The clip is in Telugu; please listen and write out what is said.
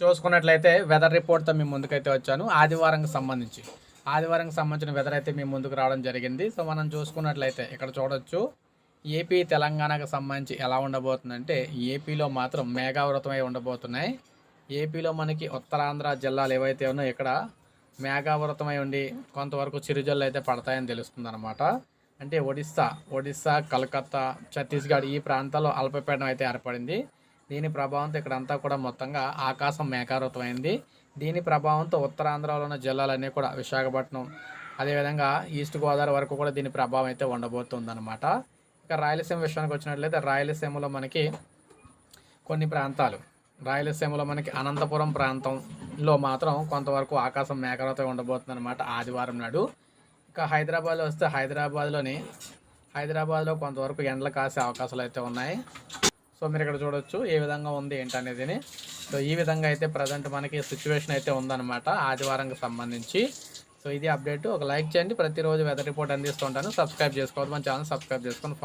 చూసుకున్నట్లయితే వెదర్ రిపోర్ట్తో మీ ముందుకైతే వచ్చాను. ఆదివారంకి సంబంధించి. ఆదివారంకి సంబంధించిన వెదర్ అయితే మీ ముందుకు రావడం జరిగింది. సో మనం చూసుకున్నట్లయితే ఇక్కడ చూడొచ్చు. ఏపీ తెలంగాణకు సంబంధించి ఎలా ఉండబోతుందంటే ఏపీలో మాత్రం మేఘావృతమై ఉండబోతున్నాయి. ఏపీలో మనకి ఉత్తరాంధ్ర జిల్లాలు ఏవైతే ఉన్నాయో ఇక్కడ మేఘావృతమై ఉండి కొంతవరకు చిరుజల్లు అయితే పడతాయని తెలుస్తుంది అనమాట అంటే ఒడిస్సా ఒడిస్సా కలకత్తా ఛత్తీస్గఢ్ ఈ ప్రాంతాల్లో అల్పపీడనం అయితే ఏర్పడింది. దీని ప్రభావంతో ఇక్కడంతా కూడా మొత్తంగా ఆకాశం మేఘావృతమైంది. దీని ప్రభావంతో ఉత్తరాంధ్రలో ఉన్న జిల్లాలన్నీ కూడా విశాఖపట్నం అదేవిధంగా ఈస్ట్ గోదావరి వరకు కూడా దీని ప్రభావం అయితే ఉండబోతుందన్నమాట. ఇక రాయలసీమ విషయానికి వచ్చినట్లయితే రాయలసీమలో మనకి కొన్ని ప్రాంతాలు. రాయలసీమలో మనకి అనంతపురం ప్రాంతంలో మాత్రం కొంతవరకు ఆకాశం మేఘాలతో ఉండబోతుంది అనమాట ఆదివారం నాడు. ఇక హైదరాబాద్లో వస్తే హైదరాబాద్లోని హైదరాబాద్లో కొంతవరకు ఎండలు కాసే అవకాశాలు అయితే ఉన్నాయి. సో మీరు ఇక్కడ చూడొచ్చు ఏ విధంగా ఉంది ఏంటనేది సో ఈ విధంగా అయితే ప్రజెంట్ మనకి సిచ్యువేషన్ అయితే ఉందన్నమాట ఆదివారంకి సంబంధించి. సో ఇది అప్డేట్ ఒక లైక్ చేయండి. ప్రతిరోజు వెదర్ రిపోర్ట్ అందిస్తుంటాను సబ్స్క్రైబ్ చేసుకోవద్దు. మన ఛానల్ సబ్స్క్రైబ్ చేసుకొని